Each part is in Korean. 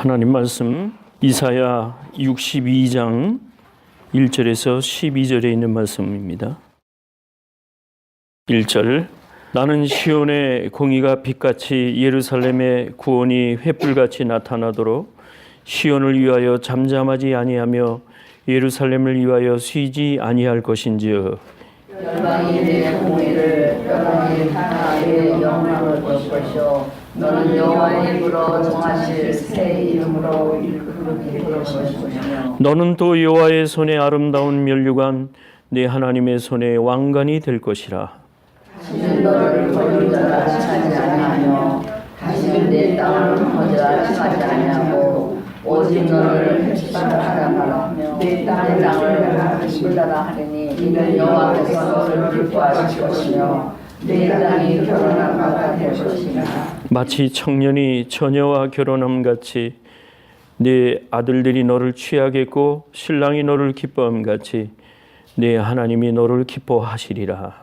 하나님 말씀 이사야 62장 1절에서 12절에 있는 말씀입니다. 1절 나는 시온의 공의가 빛같이 예루살렘의 구원이 횃불같이 나타나도록 시온을 위하여 잠잠하지 아니하며 예루살렘을 위하여 쉬지 아니할 것인지요 열방이 내 공의를 열방이 하나의 영광을 볼 것이요 너는 여호와의 입으로 정하실 새 이름으로 일컬게 될 것이며 너는 또 여호와의 손에 아름다운 면류관 내 하나님의 손에 왕관이 될 것이라. 다시는 너를 거둔 자라 칭하지 아니하며 다시는 내 땅을 거저라 칭하지 아니하고 오직 너를 헬치하라 내 땅을 기쁘다라 하리니 이는 여호와께서 너를 기뻐하실 것이며 내 땅이 결혼한 바가 될 것이며 마치 청년이 처녀와 결혼함 같이 네 아들들이 너를 취하겠고 신랑이 너를 기뻐함 같이 네 하나님이 너를 기뻐하시리라.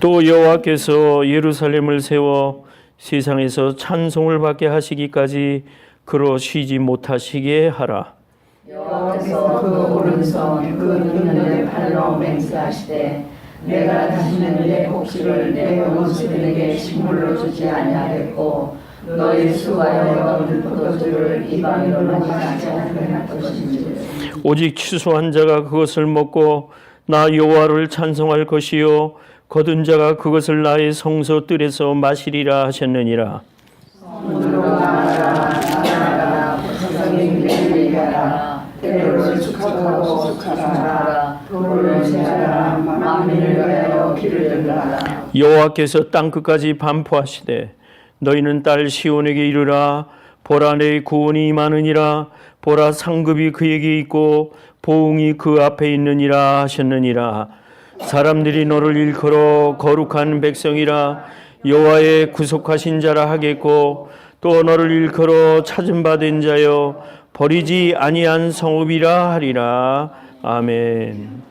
또 여호와께서 예루살렘을 세워 세상에서 찬송을 받게 하시기까지 그로 쉬지 못하시게 하라. 여호와께서 그 오른손 그 눈을 발로 맹세하시되 내가 다시는 내 곡식을 내 원수들에게 식물로 주지 아니하겠고 너희 수하여 얻은 포도주를 이방인으로 마시지 않게 할 것인지 오직 취소한 자가 그것을 먹고 나 여호와를 찬송할 것이요 거둔 자가 그것을 나의 성소 뜰에서 마시리라 하셨느니라. 여호와께서 땅 끝까지 반포하시되 너희는 딸 시온에게 이르라. 보라 내 구원이 임하느니라. 보라 상급이 그에게 있고 보응이 그 앞에 있느니라 하셨느니라 사람들이 너를 일컬어 거룩한 백성이라 여호와의 구속하신 자라 하겠고 또 너를 일컬어 찾은 바된 자여 버리지 아니한 성읍이라 하리라 아멘.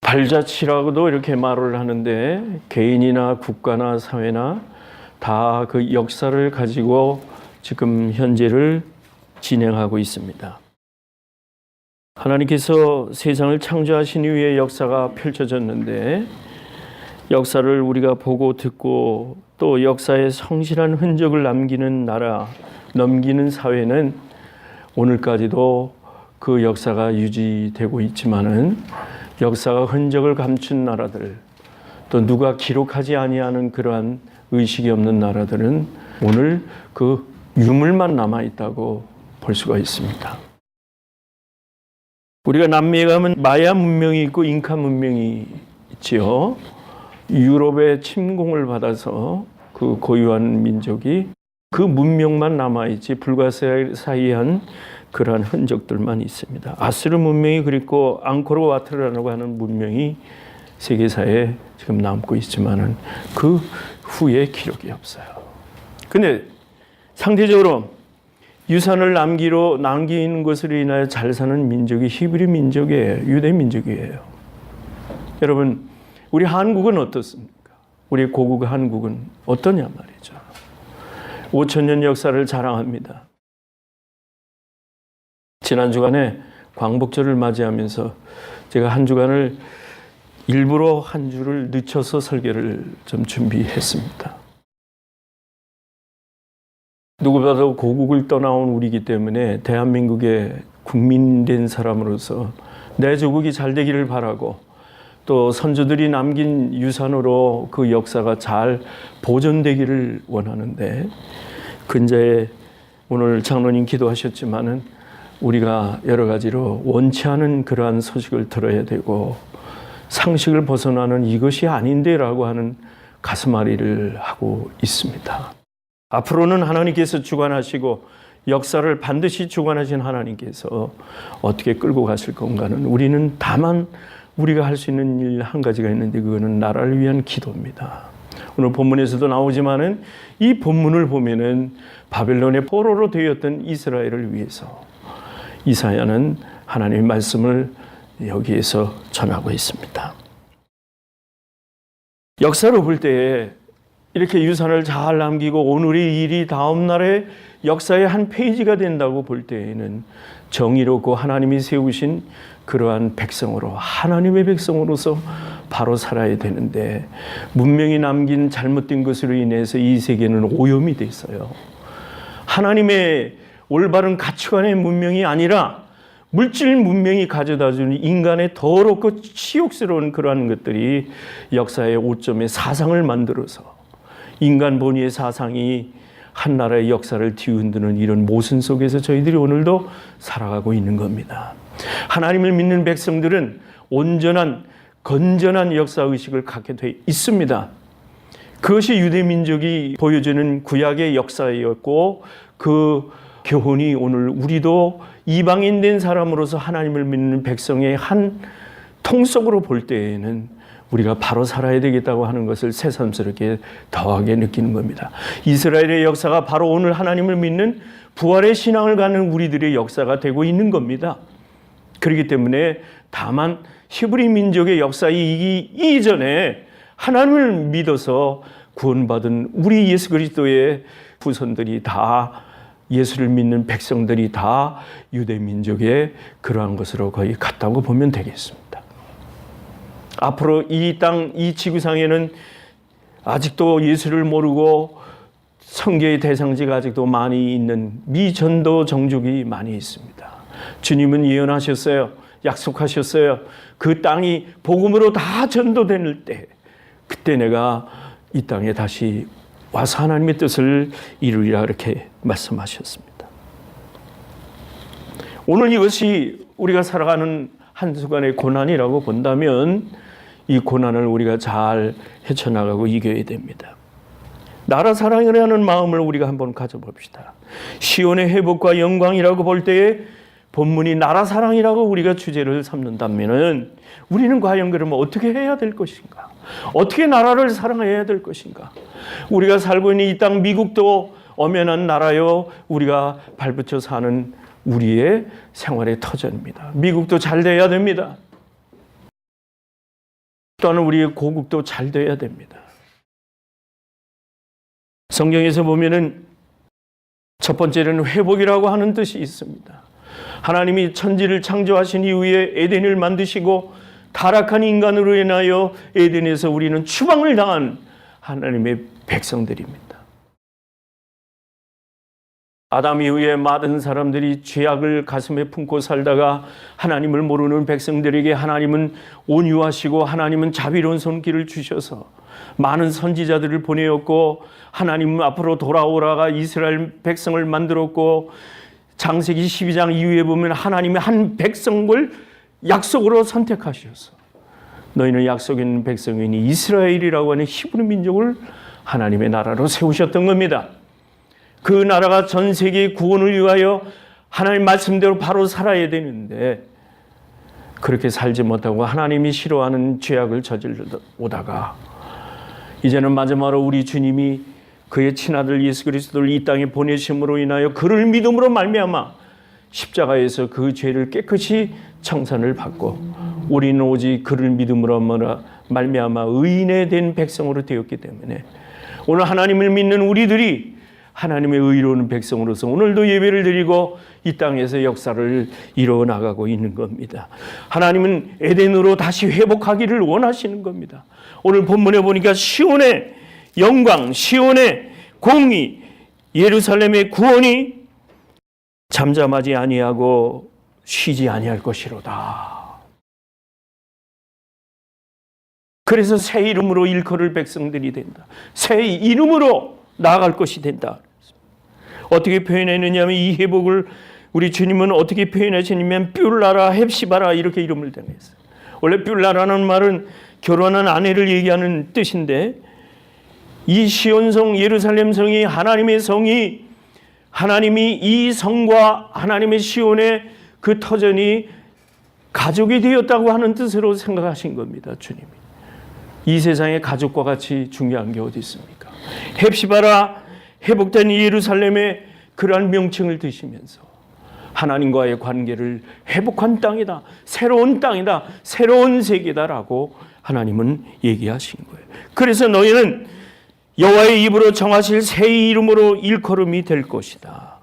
발자취라고도 이렇게 말을 하는데 개인이나 국가나 사회나 다 그 역사를 가지고 지금 현재를 진행하고 있습니다. 하나님께서 세상을 창조하신 이후에 역사가 펼쳐졌는데 역사를 우리가 보고 듣고 또 역사에 성실한 흔적을 남기는 나라, 넘기는 사회는 오늘까지도 그 역사가 유지되고 있지만은 역사가 흔적을 감춘 나라들 또 누가 기록하지 아니하는 그러한 의식이 없는 나라들은 오늘 그 유물만 남아 있다고 볼 수가 있습니다. 우리가 남미에 가면 마야 문명이 있고 잉카 문명이 있지요. 유럽의 침공을 받아서 그 고유한 민족이 그 문명만 남아 있지 불가사의한 그러한 흔적들만 있습니다. 아스르 문명이 그리고 앙코르 와트라고 하는 문명이 세계사에 지금 남고 있지만은 그 후에 기록이 없어요. 근데 상대적으로 유산을 남기로 남기는 것으로 인하여 잘 사는 민족이 히브리 민족이에요. 유대 민족이에요. 여러분, 우리 한국은 어떻습니까? 우리 고국 한국은 어떠냐 말이죠. 5천 년 역사를 자랑합니다. 지난 주간에 광복절을 맞이하면서 제가 한 주간을 일부러 한 주를 늦춰서 설교를 좀 준비했습니다. 누구보다도 고국을 떠나온 우리이기 때문에 대한민국의 국민된 사람으로서 내 조국이 잘 되기를 바라고 또 선조들이 남긴 유산으로 그 역사가 잘 보존되기를 원하는데 근자에 오늘 장로님 기도하셨지만은 우리가 여러 가지로 원치 않은 그러한 소식을 들어야 되고 상식을 벗어나는 이것이 아닌데라고 하는 가슴앓이를 하고 있습니다. 앞으로는 하나님께서 주관하시고 역사를 반드시 주관하신 하나님께서 어떻게 끌고 가실 건가는 우리는 다만 우리가 할 수 있는 일 한 가지가 있는데 그거는 나라를 위한 기도입니다. 오늘 본문에서도 나오지만은 이 본문을 보면은 바벨론의 포로로 되었던 이스라엘을 위해서 이사야는 하나님의 말씀을 여기에서 전하고 있습니다. 역사로 볼 때에 이렇게 유산을 잘 남기고 오늘의 일이 다음 날의 역사의 한 페이지가 된다고 볼 때에는 정의롭고 하나님이 세우신 그러한 백성으로 하나님의 백성으로서 바로 살아야 되는데 문명이 남긴 잘못된 것으로 인해서 이 세계는 오염이 돼 있어요. 하나님의 올바른 가치관의 문명이 아니라 물질 문명이 가져다 주는 인간의 더럽고 치욕스러운 그러한 것들이 역사의 오점의 사상을 만들어서 인간 본위의 사상이 한 나라의 역사를 뒤흔드는 이런 모순 속에서 저희들이 오늘도 살아가고 있는 겁니다. 하나님을 믿는 백성들은 온전한 건전한 역사 의식을 갖게 돼 있습니다. 그것이 유대 민족이 보여주는 구약의 역사였고 그 교훈이 오늘 우리도 이방인 된 사람으로서 하나님을 믿는 백성의 한 통속으로 볼 때에는 우리가 바로 살아야 되겠다고 하는 것을 새삼스럽게 더하게 느끼는 겁니다. 이스라엘의 역사가 바로 오늘 하나님을 믿는 부활의 신앙을 갖는 우리들의 역사가 되고 있는 겁니다. 그렇기 때문에 다만 히브리 민족의 역사이기 이전에 하나님을 믿어서 구원받은 우리 예수 그리스도의 후손들이 다 예수를 믿는 백성들이 다 유대 민족의 그러한 것으로 거의 같다고 보면 되겠습니다. 앞으로 이 땅, 이 지구상에는 아직도 예수를 모르고 성계의 대상지가 아직도 많이 있는 미전도 종족이 많이 있습니다. 주님은 예언하셨어요. 약속하셨어요. 그 땅이 복음으로 다 전도될 때, 그때 내가 이 땅에 다시 와서 하나님의 뜻을 이루리라 이렇게 말씀하셨습니다. 오늘 이것이 우리가 살아가는 한순간의 고난이라고 본다면 이 고난을 우리가 잘 헤쳐나가고 이겨야 됩니다. 나라 사랑을 하는 마음을 우리가 한번 가져봅시다. 시온의 회복과 영광이라고 볼 때에 본문이 나라 사랑이라고 우리가 주제를 삼는다면은 우리는 과연 그러면 어떻게 해야 될 것인가? 어떻게 나라를 사랑해야 될 것인가? 우리가 살고 있는 이 땅 미국도 엄연한 나라요. 우리가 발붙여 사는 우리의 생활의 터전입니다. 미국도 잘 돼야 됩니다. 또한 우리의 고국도 잘 돼야 됩니다. 성경에서 보면은 첫 번째는 회복이라고 하는 뜻이 있습니다. 하나님이 천지를 창조하신 이후에 에덴을 만드시고 타락한 인간으로 인하여 에덴에서 우리는 추방을 당한 하나님의 백성들입니다. 아담 이후에 많은 사람들이 죄악을 가슴에 품고 살다가 하나님을 모르는 백성들에게 하나님은 온유하시고 하나님은 자비로운 손길을 주셔서 많은 선지자들을 보내었고 하나님 앞으로 돌아오라가 이스라엘 백성을 만들었고 장세기 12장 이후에 보면 하나님의 한 백성을 약속으로 선택하셔서 너희는 약속 있는 백성이니 이스라엘이라고 하는 히브리 민족을 하나님의 나라로 세우셨던 겁니다. 그 나라가 전 세계 구원을 위하여 하나님 말씀대로 바로 살아야 되는데 그렇게 살지 못하고 하나님이 싫어하는 죄악을 저질러 오다가 이제는 마지막으로 우리 주님이 그의 친아들 예수 그리스도를 이 땅에 보내심으로 인하여 그를 믿음으로 말미암아 십자가에서 그 죄를 깨끗이 청산을 받고 우리는 오직 그를 믿음으로 말미암아 의인에 된 백성으로 되었기 때문에 오늘 하나님을 믿는 우리들이 하나님의 의로운 백성으로서 오늘도 예배를 드리고 이 땅에서 역사를 이루어 나가고 있는 겁니다. 하나님은 에덴으로 다시 회복하기를 원하시는 겁니다. 오늘 본문에 보니까 시온의 영광, 시온의 공의, 예루살렘의 구원이 잠잠하지 아니하고 쉬지 아니할 것이로다. 그래서 새 이름으로 일컬을 백성들이 된다. 새 이름으로 나아갈 것이 된다. 어떻게 표현했느냐면 이 회복을 우리 주님은 어떻게 표현하시냐면 뷸라라 헵시바라 이렇게 이름을 정했어요. 원래 뷸라라는 말은 결혼한 아내를 얘기하는 뜻인데 이 시온성 예루살렘 성이 하나님의 성이 하나님이 이 성과 하나님의 시온의 그 터전이 가족이 되었다고 하는 뜻으로 생각하신 겁니다. 주님이. 이 세상의 가족과 같이 중요한 게 어디 있습니까? 헵시바라 회복된 예루살렘의 그러한 명칭을 드시면서 하나님과의 관계를 회복한 땅이다. 새로운 땅이다. 새로운 세계다라고 하나님은 얘기하신 거예요. 그래서 너희는 여호와의 입으로 정하실 새 이름으로 일컬음이 될 것이다.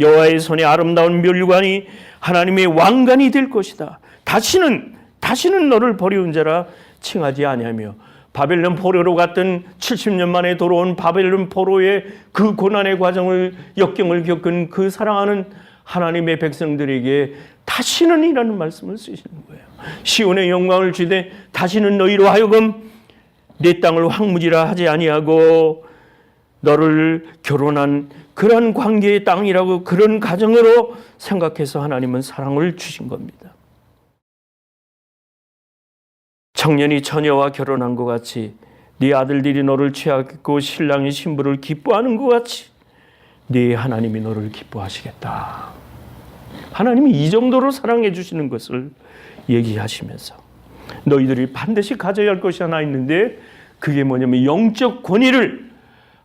여호와의 손에 아름다운 멸관이 하나님의 왕관이 될 것이다. 다시는 다시는 너를 버리운 자라 칭하지 아니하며 바벨론 포로로 갔던 70년 만에 돌아온 바벨론 포로의 그 고난의 과정을 역경을 겪은 그 사랑하는 하나님의 백성들에게 다시는 이라는 말씀을 쓰시는 거예요. 시온의 영광을 주되 다시는 너희로 하여금 내 땅을 황무지라 하지 아니하고 너를 결혼한 그런 관계의 땅이라고 그런 가정으로 생각해서 하나님은 사랑을 주신 겁니다. 청년이 처녀와 결혼한 것 같이 네 아들들이 너를 취하겠고 신랑이 신부를 기뻐하는 것 같이 네 하나님이 너를 기뻐하시겠다. 하나님이 이 정도로 사랑해 주시는 것을 얘기하시면서 너희들이 반드시 가져야 할 것이 하나 있는데 그게 뭐냐면 영적 권위를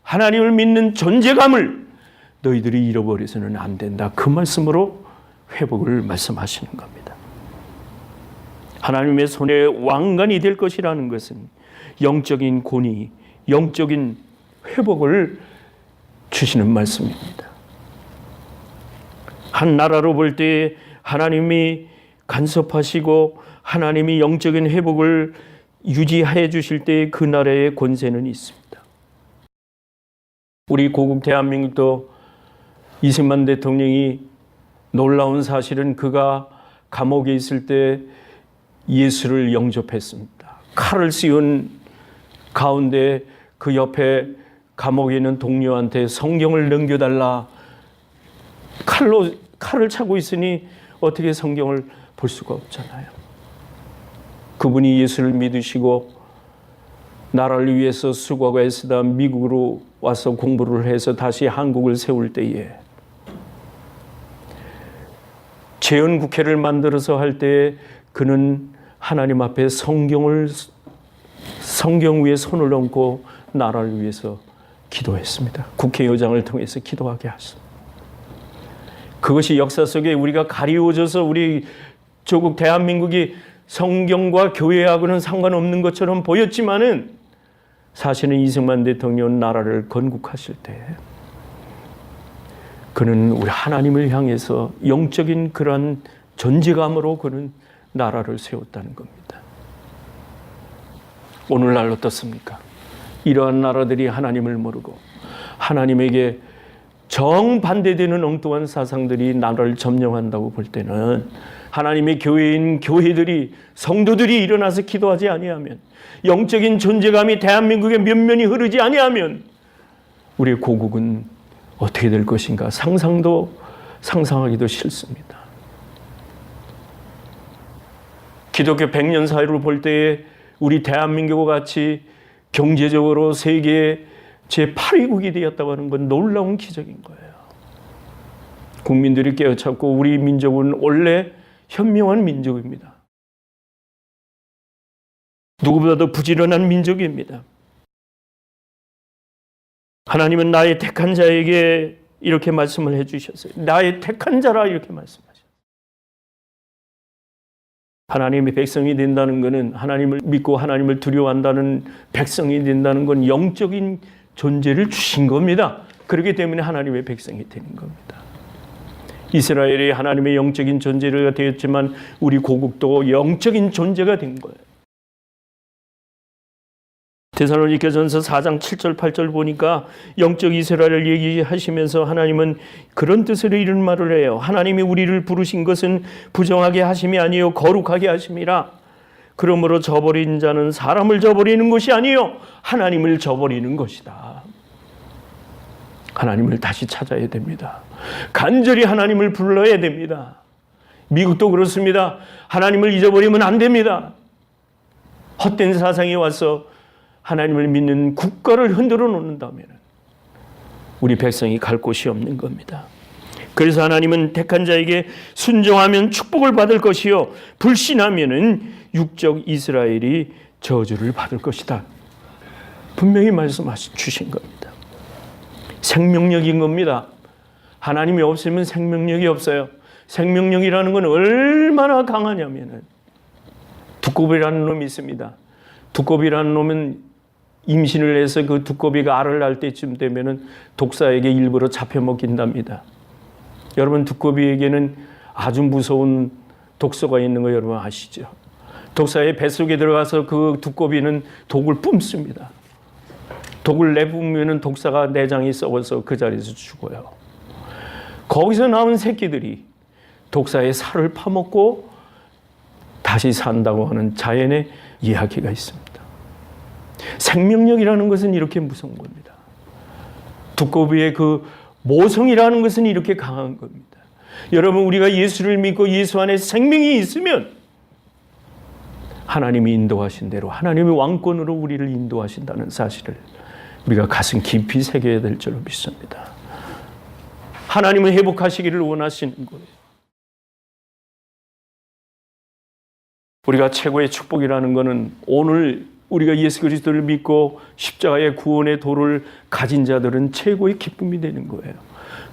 하나님을 믿는 존재감을 너희들이 잃어버려서는 안 된다. 그 말씀으로 회복을 말씀하시는 겁니다. 하나님의 손에 왕관이 될 것이라는 것은 영적인 권위, 영적인 회복을 주시는 말씀입니다. 한 나라로 볼 때 하나님이 간섭하시고 하나님이 영적인 회복을 유지해 주실 때 그 나라의 권세는 있습니다. 우리 고국 대한민국도 이승만 대통령이 놀라운 사실은 그가 감옥에 있을 때 예수를 영접했습니다. 칼을 씌운 가운데 그 옆에 감옥에 있는 동료한테 성경을 넘겨달라. 칼로 칼을 차고 있으니 어떻게 성경을 볼 수가 없잖아요. 그분이 예수를 믿으시고 나라를 위해서 수고하고 애쓰다 미국으로 와서 공부를 해서 다시 한국을 세울 때에 재헌 국회를 만들어서 할 때 그는 하나님 앞에 성경을 성경 위에 손을 얹고 나라를 위해서 기도했습니다. 국회의장을 통해서 기도하게 하셨습니다. 그것이 역사 속에 우리가 가리워져서 우리 조국 대한민국이 성경과 교회하고는 상관없는 것처럼 보였지만은 사실은 이승만 대통령 나라를 건국하실 때 그는 우리 하나님을 향해서 영적인 그러한 존재감으로 그는 나라를 세웠다는 겁니다. 오늘날 어떻습니까? 이러한 나라들이 하나님을 모르고 하나님에게 정반대되는 엉뚱한 사상들이 나라를 점령한다고 볼 때는 하나님의 교회인 교회들이 성도들이 일어나서 기도하지 아니하면 영적인 존재감이 대한민국의 면면이 흐르지 아니하면 우리의 고국은 어떻게 될 것인가 상상도 상상하기도 싫습니다. 기독교 100년 사이를 볼 때에 우리 대한민국과 같이 경제적으로 세계 제8위국이 되었다고 하는 건 놀라운 기적인 거예요. 국민들이 깨어찼고 우리 민족은 원래 현명한 민족입니다. 누구보다도 부지런한 민족입니다. 하나님은 나의 택한 자에게 이렇게 말씀을 해주셨어요. 나의 택한 자라 이렇게 말씀하셨어요. 하나님의 백성이 된다는 것은 하나님을 믿고 하나님을 두려워한다는 백성이 된다는 건 영적인 존재를 주신 겁니다. 그렇기 때문에 하나님의 백성이 되는 겁니다. 이스라엘이 하나님의 영적인 존재가 되었지만 우리 고국도 영적인 존재가 된 거예요. 데살로니가 전서 4장 7절 8절 보니까 영적 이스라엘을 얘기하시면서 하나님은 그런 뜻으로 이런 말을 해요. 하나님이 우리를 부르신 것은 부정하게 하심이 아니요 거룩하게 하심이라. 그러므로 저버린 자는 사람을 저버리는 것이 아니요 하나님을 저버리는 것이다. 하나님을 다시 찾아야 됩니다. 간절히 하나님을 불러야 됩니다. 미국도 그렇습니다. 하나님을 잊어버리면 안 됩니다. 헛된 사상이 와서 하나님을 믿는 국가를 흔들어 놓는다면 우리 백성이 갈 곳이 없는 겁니다. 그래서 하나님은 택한 자에게 순종하면 축복을 받을 것이요 불신하면은 육적 이스라엘이 저주를 받을 것이다. 분명히 말씀하시 주신 겁니다. 생명력인 겁니다. 하나님이 없으면 생명력이 없어요. 생명력이라는 건 얼마나 강하냐면은 두꺼비라는 놈이 있습니다. 두꺼비라는 놈은 임신을 해서 그 두꺼비가 알을 낳을 때쯤 되면은 독사에게 일부러 잡혀 먹힌답니다. 여러분 두꺼비에게는 아주 무서운 독소가 있는 거 여러분 아시죠? 독사의 뱃속에 들어가서 그 두꺼비는 독을 뿜습니다. 독을 내뿜으면 독사가 내장이 썩어서 그 자리에서 죽어요. 거기서 나온 새끼들이 독사의 살을 파먹고 다시 산다고 하는 자연의 이야기가 있습니다. 생명력이라는 것은 이렇게 무서운 겁니다. 두꺼비의 그 모성이라는 것은 이렇게 강한 겁니다. 여러분 우리가 예수를 믿고 예수 안에 생명이 있으면 하나님이 인도하신 대로 하나님의 왕권으로 우리를 인도하신다는 사실을 우리가 가슴 깊이 새겨야 될 줄로 믿습니다. 하나님은 회복하시기를 원하시는 거예요. 우리가 최고의 축복이라는 것은 오늘 우리가 예수 그리스도를 믿고 십자가의 구원의 도를 가진 자들은 최고의 기쁨이 되는 거예요.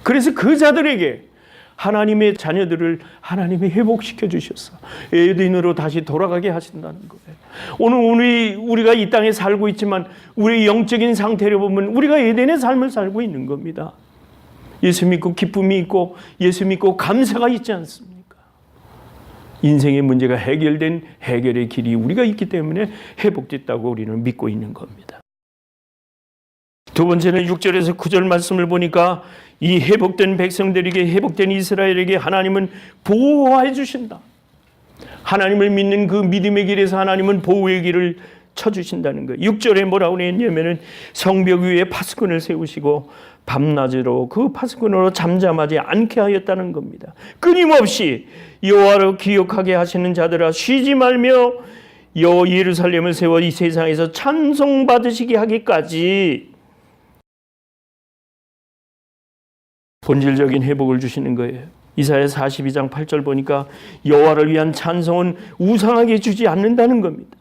그래서 그 자들에게 하나님의 자녀들을 하나님이 회복시켜 주셨어. 에덴으로 다시 돌아가게 하신다는 거예요. 오늘 우리 우리가 이 땅에 살고 있지만 우리 영적인 상태를 보면 우리가 에덴의 삶을 살고 있는 겁니다. 예수 믿고 기쁨이 있고 예수 믿고 감사가 있지 않습니까? 인생의 문제가 해결된 해결의 길이 우리가 있기 때문에 회복됐다고 우리는 믿고 있는 겁니다. 두 번째는 6절에서 9절 말씀을 보니까 이 회복된 백성들에게 회복된 이스라엘에게 하나님은 보호해 주신다. 하나님을 믿는 그 믿음의 길에서 하나님은 보호의 길을 쳐주신다는 거예요. 6절에 뭐라고 했냐면은 성벽 위에 파수꾼을 세우시고 밤낮으로 그 파수꾼으로 잠잠하지 않게 하였다는 겁니다. 끊임없이 여호와를 기억하게 하시는 자들아 쉬지 말며 여 예루살렘을 세워 이 세상에서 찬송 받으시게 하기까지 본질적인 회복을 주시는 거예요. 이사야 42장 8절 보니까 여호와를 위한 찬송은 우상하게 주지 않는다는 겁니다.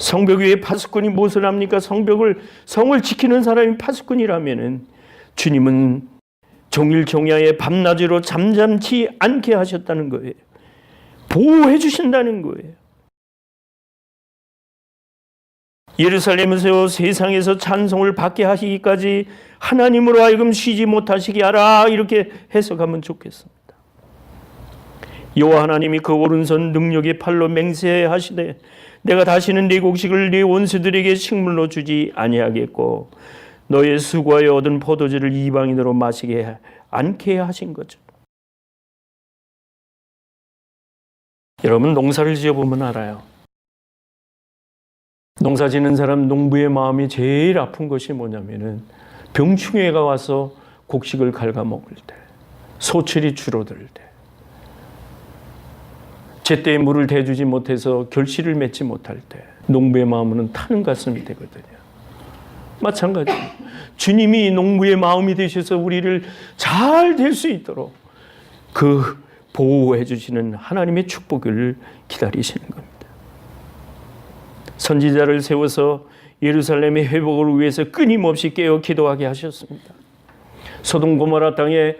성벽 위에 파수꾼이 무엇을 합니까? 성벽을 성을 지키는 사람이 파수꾼이라면은 주님은 종일 종야에 밤낮으로 잠잠치 않게 하셨다는 거예요. 보호해 주신다는 거예요. 예루살렘에서 세상에서 찬송을 받게 하시기까지 하나님으로 하여금 쉬지 못하시게 하라 이렇게 해석하면 좋겠습니다. 여호와 하나님이 그 오른손 능력의 팔로 맹세하시되 내가 다시는 네 곡식을 네 원수들에게 식물로 주지 아니하겠고 너의 수고하여 얻은 포도주를 이방인으로 마시게 않게 하신 거죠. 여러분 농사를 지어 보면 알아요. 농사 짓는 사람 농부의 마음이 제일 아픈 것이 뭐냐면은 병충해가 와서 곡식을 갉아먹을 때, 소출이 줄어들 때, 제때 물을 대주지 못해서 결실을 맺지 못할 때, 농부의 마음은 타는 가슴이 되거든요. 마찬가지. 주님이 농부의 마음이 되셔서 우리를 잘 될 수 있도록 그 보호해 주시는 하나님의 축복을 기다리시는 겁니다. 선지자를 세워서 예루살렘의 회복을 위해서 끊임없이 깨어 기도하게 하셨습니다. 소돔 고모라 땅에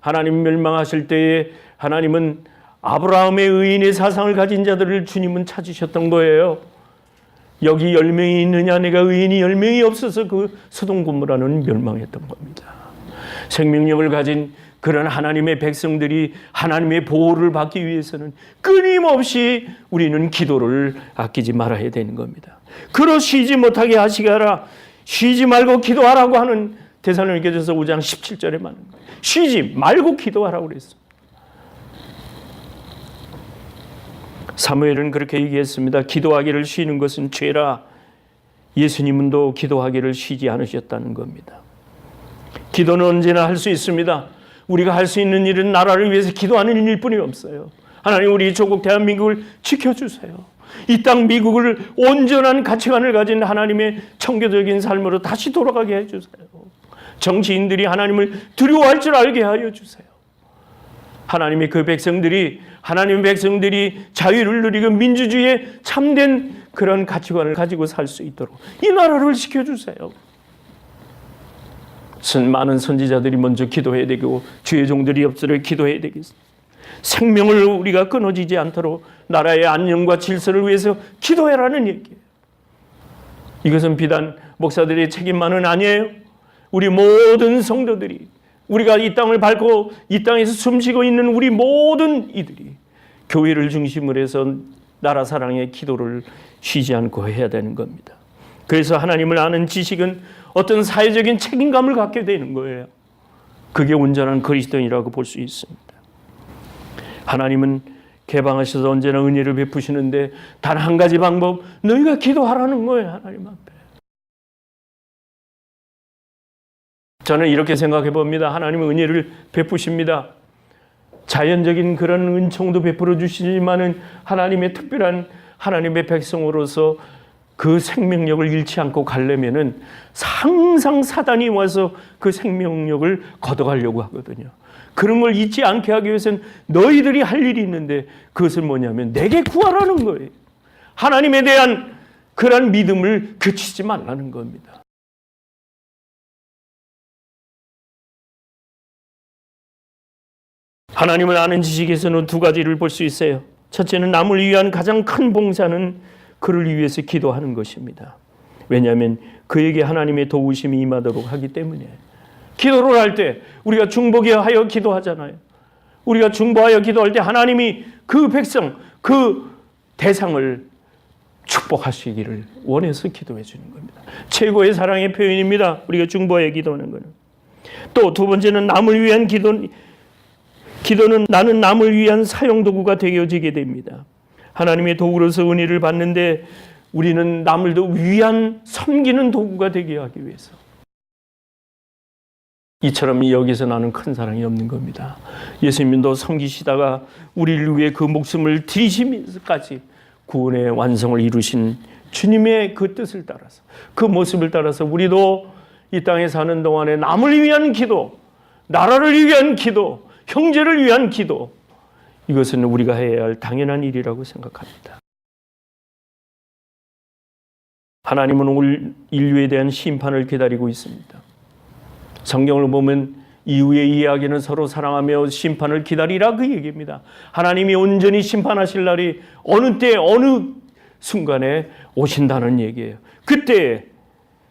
하나님 멸망하실 때에 하나님은 아브라함의 의인의 사상을 가진 자들을 주님은 찾으셨던 거예요. 여기 열 명이 있느냐 내가 의인이 열 명이 없어서 그 소돔 고모라는 멸망했던 겁니다. 생명력을 가진 그런 하나님의 백성들이 하나님의 보호를 받기 위해서는 끊임없이 우리는 기도를 아끼지 말아야 되는 겁니다. 그러 쉬지 못하게 하시게 하라. 쉬지 말고 기도하라고 하는 대사로니께서 5장 17절에 말하는 거예요. 쉬지 말고 기도하라고 그랬습니 사무엘은 그렇게 얘기했습니다. 기도하기를 쉬는 것은 죄라. 예수님은도 기도하기를 쉬지 않으셨다는 겁니다. 기도는 언제나 할 수 있습니다. 우리가 할 수 있는 일은 나라를 위해서 기도하는 일뿐이 없어요. 하나님 우리 조국 대한민국을 지켜주세요. 이 땅 미국을 온전한 가치관을 가진 하나님의 청교적인 삶으로 다시 돌아가게 해주세요. 정치인들이 하나님을 두려워할 줄 알게 하여 주세요. 하나님의 그 백성들이 하나님의 백성들이 자유를 누리고 민주주의의 참된 그런 가치관을 가지고 살 수 있도록 이 나라를 지켜주세요. 선- 많은 선지자들이 먼저 기도해야 되고 주의 종들이 옆서를 기도해야 되겠습니다. 생명을 우리가 끊어지지 않도록 나라의 안녕과 질서를 위해서 기도해라는 얘기예요. 이것은 비단 목사들의 책임만은 아니에요. 우리 모든 성도들이 우리가 이 땅을 밟고 이 땅에서 숨쉬고 있는 우리 모든 이들이 교회를 중심으로 해서 나라 사랑의 기도를 쉬지 않고 해야 되는 겁니다. 그래서 하나님을 아는 지식은 어떤 사회적인 책임감을 갖게 되는 거예요. 그게 온전한 그리스도인이라고 볼 수 있습니다. 하나님은 개방하셔서 언제나 은혜를 베푸시는데 단 한 가지 방법 너희가 기도하라는 거예요 하나님 앞에. 저는 이렇게 생각해 봅니다. 하나님은 은혜를 베푸십니다. 자연적인 그런 은총도 베풀어 주시지만은 하나님의 특별한 하나님의 백성으로서 그 생명력을 잃지 않고 가려면은 항상 사단이 와서 그 생명력을 걷어가려고 하거든요. 그런 걸 잊지 않게 하기 위해서는 너희들이 할 일이 있는데 그것은 뭐냐면 내게 구하라는 거예요. 하나님에 대한 그런 믿음을 그치지 말라는 겁니다. 하나님을 아는 지식에서는 두 가지를 볼 수 있어요. 첫째는 남을 위한 가장 큰 봉사는 그를 위해서 기도하는 것입니다. 왜냐하면 그에게 하나님의 도우심이 임하도록 하기 때문에 기도를 할 때 우리가 중보하여 기도하잖아요. 우리가 중보하여 기도할 때 하나님이 그 백성 그 대상을 축복하시기를 원해서 기도해 주는 겁니다. 최고의 사랑의 표현입니다. 우리가 중보하여 기도하는 것은 또두 번째는 남을 위한 기도 기도는 나는 남을 위한 사용 도구가 되어지게 됩니다. 하나님의 도구로서 은혜를 받는데 우리는 남을 더 위한 섬기는 도구가 되게 하기 위해서. 이처럼 여기서 나는 큰 사랑이 없는 겁니다. 예수님도 섬기시다가 우리를 위해 그 목숨을 들이시면서까지 구원의 완성을 이루신 주님의 그 뜻을 따라서 그 모습을 따라서 우리도 이 땅에 사는 동안에 남을 위한 기도, 나라를 위한 기도, 형제를 위한 기도 이것은 우리가 해야 할 당연한 일이라고 생각합니다. 하나님은 오늘 인류에 대한 심판을 기다리고 있습니다. 성경을 보면 이후의 이야기는 서로 사랑하며 심판을 기다리라 그 얘기입니다. 하나님이 온전히 심판하실 날이 어느 때 어느 순간에 오신다는 얘기예요. 그때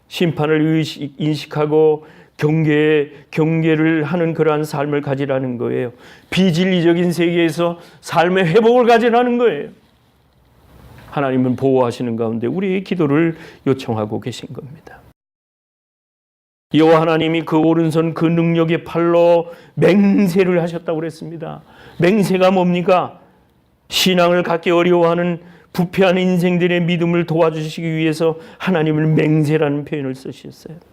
심판을 인식하고 경계 경계를 하는 그러한 삶을 가지라는 거예요. 비진리적인 세계에서 삶의 회복을 가지라는 거예요. 하나님은 보호하시는 가운데 우리의 기도를 요청하고 계신 겁니다. 여호와 하나님이 그 오른손 그 능력의 팔로 맹세를 하셨다고 그랬습니다. 맹세가 뭡니까? 신앙을 갖기 어려워하는 부패한 인생들의 믿음을 도와주시기 위해서 하나님을 맹세라는 표현을 쓰셨어요.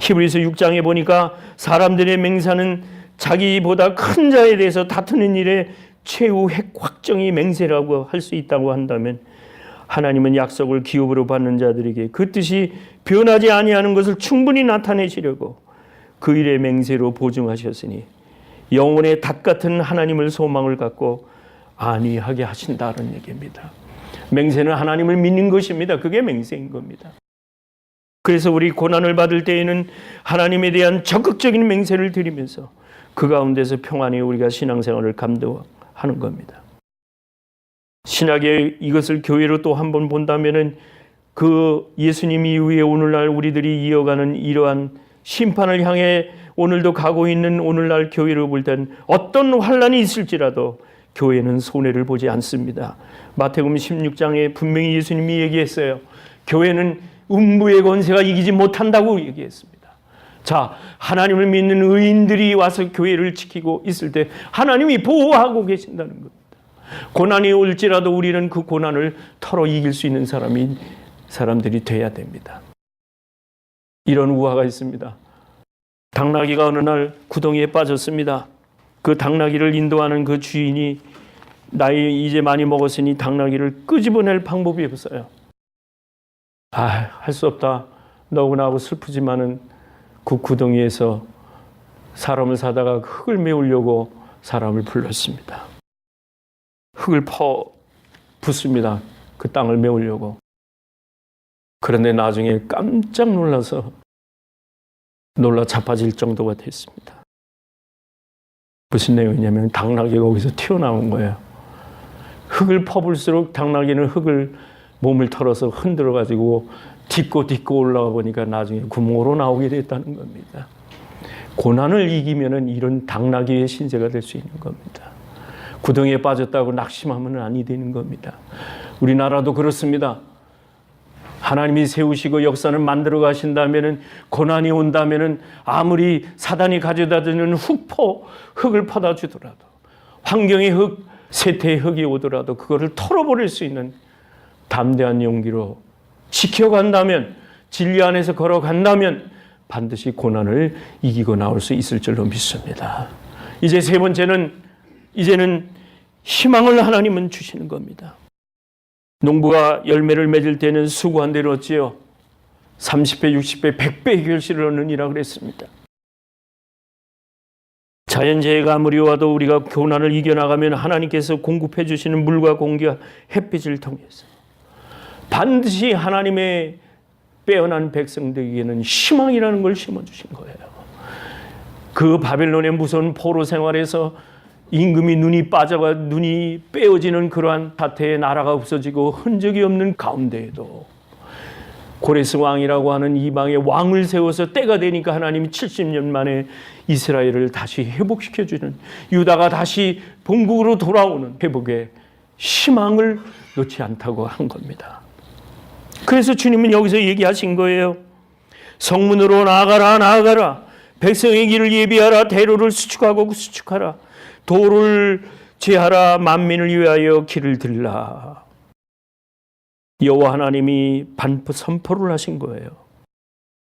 히브리서 6장에 보니까 사람들의 맹세는 자기보다 큰 자에 대해서 다투는 일에 최후 핵 확정이 맹세라고 할 수 있다고 한다면 하나님은 약속을 기업으로 받는 자들에게 그 뜻이 변하지 아니하는 것을 충분히 나타내시려고 그 일의 맹세로 보증하셨으니 영혼의 닭 같은 하나님을 소망을 갖고 안위하게 하신다는 얘기입니다. 맹세는 하나님을 믿는 것입니다. 그게 맹세인 겁니다. 그래서 우리 고난을 받을 때에는 하나님에 대한 적극적인 맹세를 드리면서 그 가운데서 평안히 우리가 신앙생활을 감도하는 겁니다. 신학의 이것을 교회로 또 한 번 본다면은 그 예수님 이후에 오늘날 우리들이 이어가는 이러한 심판을 향해 오늘도 가고 있는 오늘날 교회를 볼 땐 어떤 환란이 있을지라도 교회는 손해를 보지 않습니다. 마태복음 16장에 분명히 예수님이 얘기했어요. 교회는 음부의 권세가 이기지 못한다고 얘기했습니다. 자, 하나님을 믿는 의인들이 와서 교회를 지키고 있을 때 하나님이 보호하고 계신다는 겁니다. 고난이 올지라도 우리는 그 고난을 털어 이길 수 있는 사람이 사람들이 돼야 됩니다. 이런 우화가 있습니다. 당나귀가 어느 날 구덩이에 빠졌습니다. 그 당나귀를 인도하는 그 주인이 나이 이제 많이 먹었으니 당나귀를 끄집어낼 방법이 없어요. 아, 할 수 없다. 너구나 하고 슬프지만은 그 구덩이에서 사람을 사다가 흙을 메우려고 사람을 불렀습니다. 흙을 퍼 붓습니다. 그 땅을 메우려고. 그런데 나중에 깜짝 놀라서 놀라 자빠질 정도가 됐습니다. 무슨 내용이냐면 당나귀가 거기서 튀어나온 거예요. 흙을 퍼볼수록 당나귀는 흙을 몸을 털어서 흔들어 가지고 딛고 딛고 올라가 보니까 나중에 구멍으로 나오게 됐다는 겁니다. 고난을 이기면은 이런 당나귀의 신세가 될 수 있는 겁니다. 구덩이에 빠졌다고 낙심하면 아니 되는 겁니다. 우리나라도 그렇습니다. 하나님이 세우시고 역사를 만들어 가신다면은 고난이 온다면은 아무리 사단이 가져다 주는 흙포 흙을 퍼다 주더라도 환경의 흙 세태의 흙이 오더라도 그거를 털어버릴 수 있는 담대한 용기로 지켜간다면 진리 안에서 걸어간다면 반드시 고난을 이기고 나올 수 있을 줄로 믿습니다. 이제 세 번째는 이제는 희망을 하나님은 주시는 겁니다. 농부가 열매를 맺을 때는 수고한 대로 얻지요. 30배, 60배, 100배의 결실을 얻느니라 그랬습니다. 자연재해가 아무리 와도 우리가 고난을 이겨나가면 하나님께서 공급해 주시는 물과 공기와 햇빛을 통해서 반드시 하나님의 빼어난 백성들에게는 희망이라는 걸 심어주신 거예요. 그 바벨론의 무서운 포로 생활에서 임금이 눈이 빠져가 눈이 빼어지는 그러한 사태에 나라가 없어지고 흔적이 없는 가운데에도 고레스 왕이라고 하는 이방의 왕을 세워서 때가 되니까 하나님이 70년 만에 이스라엘을 다시 회복시켜 주는 유다가 다시 본국으로 돌아오는 회복의 희망을 놓지 않다고 한 겁니다. 그래서 주님은 여기서 얘기하신 거예요. 성문으로 나아가라 나아가라 백성의 길을 예비하라 대로를 수축하고 수축하라 도를 제하라 만민을 위하여 길을 들라 여호와 하나님이 반포 선포를 하신 거예요.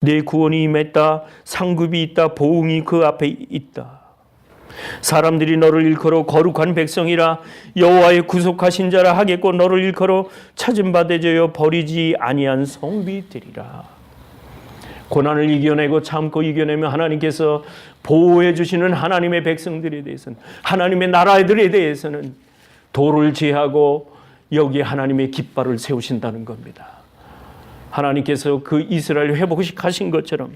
내 구원이 임했다 상급이 있다 보응이 그 앞에 있다. 사람들이 너를 일컬어 거룩한 백성이라 여호와의 구속하신 자라 하겠고 너를 일컬어 찾은 바 되져요 버리지 아니한 성비들이라. 고난을 이겨내고 참고 이겨내면 하나님께서 보호해 주시는 하나님의 백성들에 대해서는 하나님의 나라들에 대해서는 도를 제하고 여기 하나님의 깃발을 세우신다는 겁니다. 하나님께서 그 이스라엘 회복하신 것처럼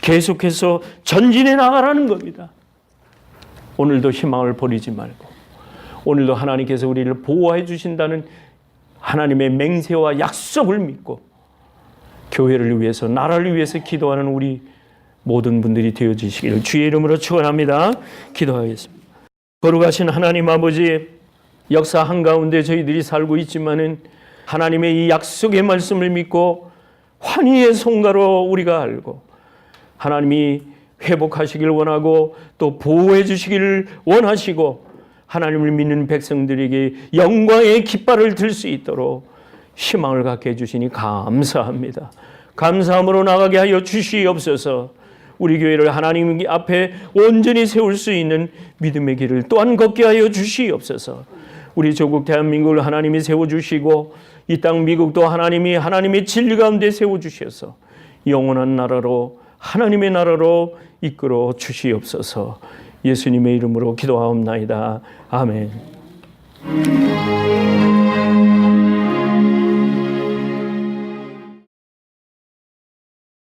계속해서 전진해 나가라는 겁니다. 오늘도 희망을 버리지 말고 오늘도 하나님께서 우리를 보호해 주신다는 하나님의 맹세와 약속을 믿고 교회를 위해서 나라를 위해서 기도하는 우리 모든 분들이 되어지시기를 주의 이름으로 축원합니다. 기도하겠습니다. 거룩하신 하나님 아버지 역사 한가운데 저희들이 살고 있지만은 하나님의 이 약속의 말씀을 믿고 환희의 송가로 우리가 알고 하나님이 회복하시길 원하고 또 보호해 주시기를 원하시고 하나님을 믿는 백성들에게 영광의 깃발을 들 수 있도록 희망을 갖게 해주시니 감사합니다. 감사함으로 나가게 하여 주시옵소서. 우리 교회를 하나님 앞에 온전히 세울 수 있는 믿음의 길을 또한 걷게 하여 주시옵소서. 우리 조국 대한민국을 하나님이 세워 주시고 이 땅 미국도 하나님이 하나님의 진리 가운데 세워 주셔서 영원한 나라로 하나님의 나라로 이끌어 주시옵소서. 예수님의 이름으로 기도하옵나이다. 아멘.